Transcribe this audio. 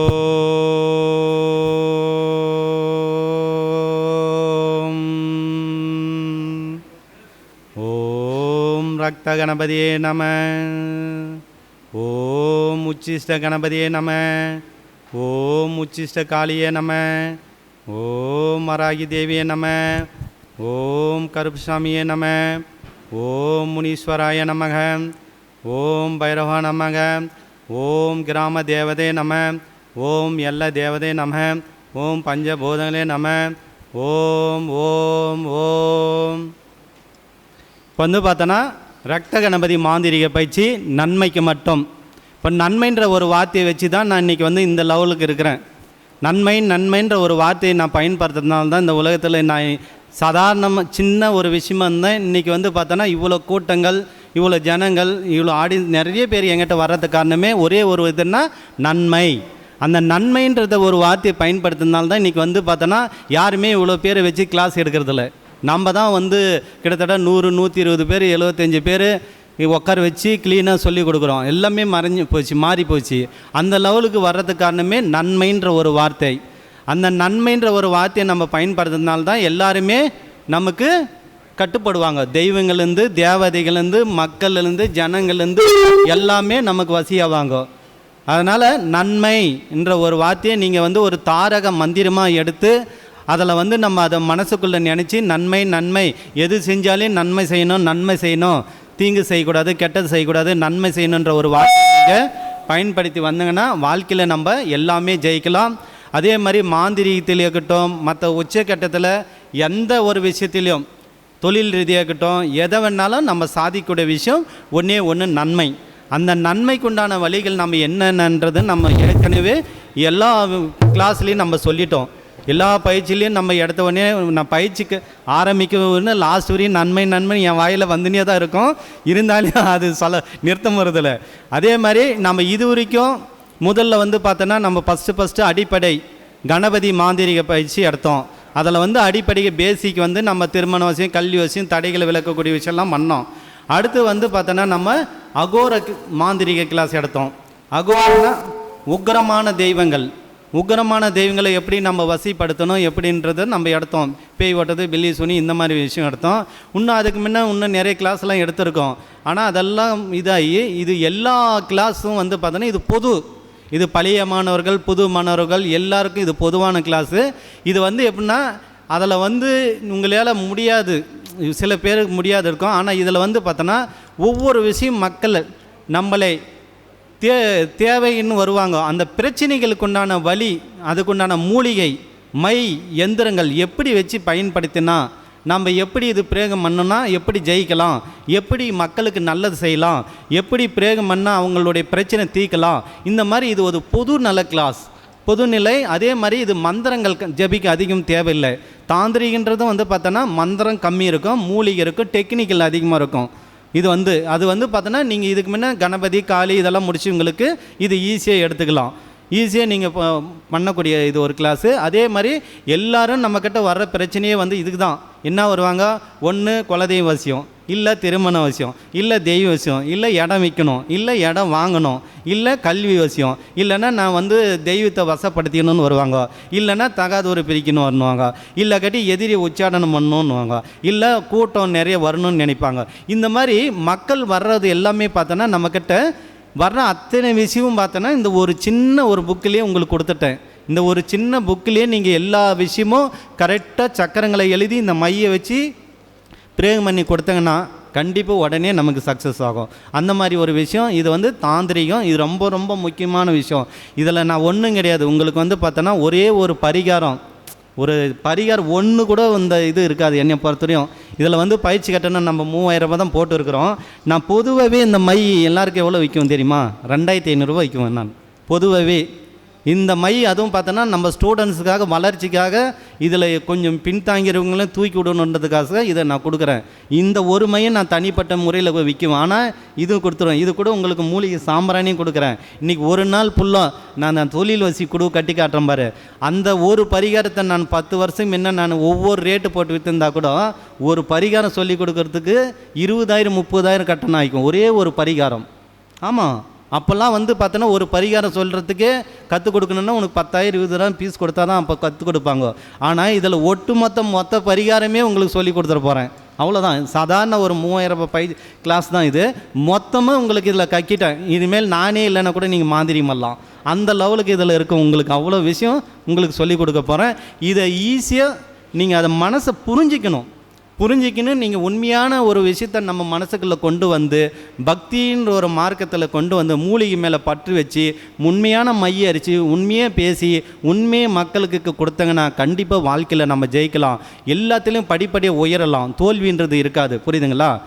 ஓம். ரக்த கணபதியே நம. ஓம் உச்சிஷ்ட கணபதியே நம. ஓம் உச்சிஷ்ட காளியே நம. ஓம் மராகி தேவியே நம. ஓம் கருப்புசாமியே நம. ஓம் முனீஸ்வராய நமக. ஓம் பைரவா நமக. ஓம் கிராம தேவதே நம. ஓம் எல்ல தேவதே நம ஓம் பஞ்சபூதங்களே நம ஓம் ஓம் ஓம். இப்போ வந்து பார்த்தோன்னா ரத்த கணபதி மாந்திரிக பயிற்சி நன்மைக்கு மட்டும். இப்போ நன்மைன்ற ஒரு வார்த்தையை வச்சு தான் நான் இன்றைக்கி வந்து இந்த லெவலுக்கு இருக்கிறேன். நன்மை நன்மைன்ற ஒரு வார்த்தையை நான் பயன்படுத்துறதுனால தான் இந்த உலகத்தில் நான் சாதாரணமாக சின்ன ஒரு விஷயமா இருந்தேன் இன்றைக்கி வந்து பார்த்தோன்னா இவ்வளோ கூட்டங்கள் இவ்வளோ ஜனங்கள் இவ்வளோ ஆடி நிறைய பேர் என்கிட்ட வர்றதுக்கு காரணமே ஒரே ஒரு இதுன்னா நன்மை. அந்த நன்மைன்றத ஒரு வார்த்தையை பயன்படுத்தினால்தான் இன்றைக்கி வந்து பார்த்தோன்னா யாருமே இவ்வளோ பேரை வச்சு கிளாஸ் எடுக்கிறதில்ல. நம்ம தான் வந்து கிட்டத்தட்ட நூறு நூற்றி இருபது பேர் எழுபத்தஞ்சு பேர் உட்கார வச்சு க்ளீனாக சொல்லி கொடுக்குறோம். எல்லாமே மறைஞ்சு போச்சு மாறி போச்சு. அந்த லெவலுக்கு வர்றதுக்கு காரணமே நன்மைன்ற ஒரு வார்த்தை. அந்த நன்மைன்ற ஒரு வார்த்தையை நம்ம பயன்படுத்துறதுனால தான் எல்லாருமே நமக்கு கட்டுப்படுவாங்க. தெய்வங்கள்லேருந்து தேவதைகள்லேருந்து மக்கள்லேருந்து ஜனங்கள்லேருந்து எல்லாமே நமக்கு வசியாவாங்க. அதனால் நன்மை என்ற ஒரு வார்த்தையை நீங்கள் வந்து ஒரு தாரக மந்திரமாக எடுத்து அதில் வந்து நம்ம அதை மனசுக்குள்ளே நினச்சி நன்மை நன்மை எது செஞ்சாலும் நன்மை செய்யணும் நன்மை செய்யணும் தீங்கு செய்யக்கூடாது கெட்டது செய்யக்கூடாது நன்மை செய்யணுன்ற ஒரு வார்த்தையை பயன்படுத்தி வந்தீங்கன்னா வாழ்க்கையில் நம்ம எல்லாமே ஜெயிக்கலாம். அதே மாதிரி மாந்திரீகத்தில் இருக்கட்டும் மற்ற உச்சக்கட்டத்தில் எந்த ஒரு விஷயத்திலையும் தொழில் ரீதியாக இருக்கட்டும் எதை வேணாலும் நம்ம சாதிக்கக்கூடிய விஷயம் ஒன்றே ஒன்று நன்மை. அந்த நன்மைக்குண்டான வழிகள் நம்ம என்னென்னன்றது நம்ம ஏற்கனவே எல்லா கிளாஸ்லேயும் நம்ம சொல்லிட்டோம். எல்லா பயிற்சியிலையும் நம்ம எடுத்த உடனே நான் பயிற்சிக்கு ஆரம்பிக்கணும்னு லாஸ்ட் வரையும் நன்மை நன்மை என் வாயில் வந்துனே தான் இருக்கும். இருந்தாலும் அது சொல்ல நிறுத்தம் வருதில்ல அதே மாதிரி நம்ம இது வரைக்கும் முதல்ல வந்து பார்த்தோன்னா நம்ம ஃபஸ்ட்டு ஃபஸ்ட்டு அடிப்படை கணபதி மாந்திரிக பயிற்சி எடுத்தோம். அதில் வந்து அடிப்படை பேசிக் வந்து நம்ம திருமண வசியம் கல்வி வசியம் தடைகளை விளக்கக்கூடிய விஷயம்லாம் பண்ணோம். அடுத்து வந்து பார்த்தோன்னா நம்ம அகோர மாந்திரிக கிளாஸ் எடுத்தோம். அகோரனா உக்கிரமான தெய்வங்கள். உக்ரமான தெய்வங்களை எப்படி நம்ம வசிப்படுத்தணும் எப்படின்றத நம்ம எடுத்தோம். பேய் ஓட்டது பில்லி சுனி இந்த மாதிரி விஷயம் எடுத்தோம். இன்னும் அதுக்கு முன்ன இன்னும் நிறைய கிளாஸ்லாம் எடுத்திருக்கோம். ஆனால் அதெல்லாம் இதாகி இது எல்லா கிளாஸும் வந்து பார்த்தோன்னா இது பொது. இது பழைய மாணவர்கள் புது மாணவர்கள் எல்லாருக்கும் இது பொதுவான கிளாஸு இது வந்து எப்படின்னா அதில் வந்து உங்களால் முடியாது. சில பேருக்கு முடியாது இருக்கும். ஆனால் இதில் வந்து பார்த்தோன்னா ஒவ்வொரு விஷயம் மக்கள் நம்மளை தே தேவைன்னு வருவாங்க. அந்த பிரச்சனைகளுக்கு உண்டான வழி அதுக்குண்டான மூலிகை மை எந்திரங்கள் எப்படி வச்சு பயன்படுத்தினா நம்ம எப்படி இது பிரேகம் பண்ணோன்னா எப்படி ஜெயிக்கலாம் எப்படி மக்களுக்கு நல்லது செய்யலாம் எப்படி பிரேகம் பண்ணால் அவங்களுடைய பிரச்சனை தீர்க்கலாம். இந்த மாதிரி இது ஒரு பொது நல கிளாஸ் பொதுநிலை அதே மாதிரி இது மந்திரங்கள் க- ஜெபிக்க அதிகம் தேவையில்லை. தாந்திரிகின்றதும் வந்து பார்த்தோன்னா மந்திரம் கம்மி இருக்கும் மூலிகை இருக்கும் டெக்னிக்கல் அதிகமாக இருக்கும். இது வந்து அது வந்து பார்த்தோன்னா நீங்கள் இதுக்கு முன்னே கணபதி காளி இதெல்லாம் முடிச்சு உங்களுக்கு இது ஈஸியாக எடுத்துக்கலாம். ஈஸியாக நீங்கள் பண்ணக்கூடிய இது ஒரு கிளாஸு அதே மாதிரி எல்லாரும் நம்மக்கிட்ட வர்ற பிரச்சனையே வந்து இதுக்கு தான் என்ன வருவாங்க? ஒன்று குலதெய்வ வசியம். இல்லை திருமண வசியம் இல்லை தெய்வ வசியம் இல்லை இடம் விற்கணும் இல்லை இடம் வாங்கணும் இல்லை கல்வி வசியம் இல்லைன்னா நான் வந்து தெய்வத்தை வசப்படுத்திக்கணும்னு வருவாங்க. இல்லைன்னா தகாதூர் பிரிக்கணும் வரணுவாங்க இல்லை கட்டி எதிரி உச்சாடனம் பண்ணணுன்னுவாங்க இல்லை கூட்டம் நிறைய வரணும்னு நினைப்பாங்க. இந்த மாதிரி மக்கள் வர்றது எல்லாமே பார்த்தோன்னா நம்மக்கிட்ட வர்ற அத்தனை விஷயமும் பார்த்தோன்னா இந்த ஒரு சின்ன ஒரு புக்கிலேயே உங்களுக்கு கொடுத்துட்டேன். இந்த ஒரு சின்ன புக்கிலேயே நீங்கள் எல்லா விஷயமும் கரெக்டாக சக்கரங்களை எழுதி இந்த மையை வச்சு பிரேகம் பண்ணி கொடுத்தங்கன்னா கண்டிப்பாக உடனே நமக்கு சக்ஸஸ் ஆகும். அந்த மாதிரி ஒரு விஷயம் இது வந்து தாந்திரிகம். இது ரொம்ப ரொம்ப முக்கியமான விஷயம். இதில் நான் ஒன்றும் கிடையாது. உங்களுக்கு வந்து பார்த்தோன்னா ஒரே ஒரு பரிகாரம். ஒரு பரிகாரம் ஒன்று கூட இந்த இது இருக்காது என்னை பொறுத்தவரையும். இதில் வந்து பயிற்சி கட்டணம் நம்ம மூவாயிரம் ரூபாய் தான் போட்டு இருக்கிறோம் நான் பொதுவாகவே இந்த மை எல்லாருக்கும் எவ்வளோ விற்கும் தெரியுமா? ரெண்டாயிரத்தி ஐநூறுரூவா விற்குவேன் நான். பொதுவாகவே இந்த மை அதுவும் பார்த்தோன்னா நம்ம ஸ்டூடெண்ட்ஸுக்காக வளர்ச்சிக்காக இதில் கொஞ்சம் பின்தாங்கிறவங்களும் தூக்கி விடணுன்றதுக்காக இதை நான் கொடுக்குறேன். இந்த ஒரு மையை நான் தனிப்பட்ட முறையில் விற்குவேன் ஆனால் இது கொடுத்துருவேன். இது கூட உங்களுக்கு மூலிகை சாம்பிராணியும் கொடுக்குறேன். இன்றைக்கி ஒரு நாள் ஃபுல்லாக நான் அந்த தொழில் வசி குழு கட்டி காட்டுறேன் பாரு. அந்த ஒரு பரிகாரத்தை நான் பத்து வருஷம் முன்ன நான் ஒவ்வொரு ரேட்டு போட்டு விற்றுருந்தா கூட ஒரு பரிகாரம் சொல்லி கொடுக்கறதுக்கு இருபதாயிரம் முப்பதாயிரம் கட்டணம் ஆகிக்கும் ஒரே ஒரு பரிகாரம். ஆமாம் அப்போல்லாம் வந்து பார்த்தோன்னா ஒரு பரிகாரம் சொல்கிறதுக்கே கற்றுக் கொடுக்கணுன்னா உனக்கு பத்தாயிரம் இருபதாயிரம் பீஸ் கொடுத்தா தான் அப்போ கற்றுக் கொடுப்பாங்க. ஆனால் இதில் ஒட்டுமொத்த மொத்த பரிகாரமே உங்களுக்கு சொல்லி கொடுத்துட போகிறேன் அவ்வளோதான் சாதாரண ஒரு மூவாயிரம் ரூபாய் பை கிளாஸ் தான் இது. மொத்தமாக உங்களுக்கு இதில் கக்கிட்டேன். இனிமேல் நானே இல்லைன்னா கூட நீங்கள் மாதிரி பண்ணலாம். அந்த லெவலுக்கு இதில் இருக்கும் உங்களுக்கு. அவ்வளோ விஷயம் உங்களுக்கு சொல்லிக் கொடுக்க போகிறேன் இதை ஈஸியாக நீங்கள் அதை மனசை புரிஞ்சிக்கணும். புரிஞ்சிக்கணும் நீங்கள் உண்மையான ஒரு விஷயத்தை நம்ம மனசுக்குள்ளே கொண்டு வந்து பக்தின்ற ஒரு மார்க்கத்தில் கொண்டு வந்து மூலிகை மேலே பற்று வச்சு உண்மையான மைய அரிச்சு உண்மையே பேசி உண்மையை மக்களுக்கு கொடுத்தங்கன்னா கண்டிப்பாக வாழ்க்கையில் நம்ம ஜெயிக்கலாம். எல்லாத்துலேயும் படிப்படியாக உயரலாம். தோல்வின்றது இருக்காது. புரியுதுங்களா?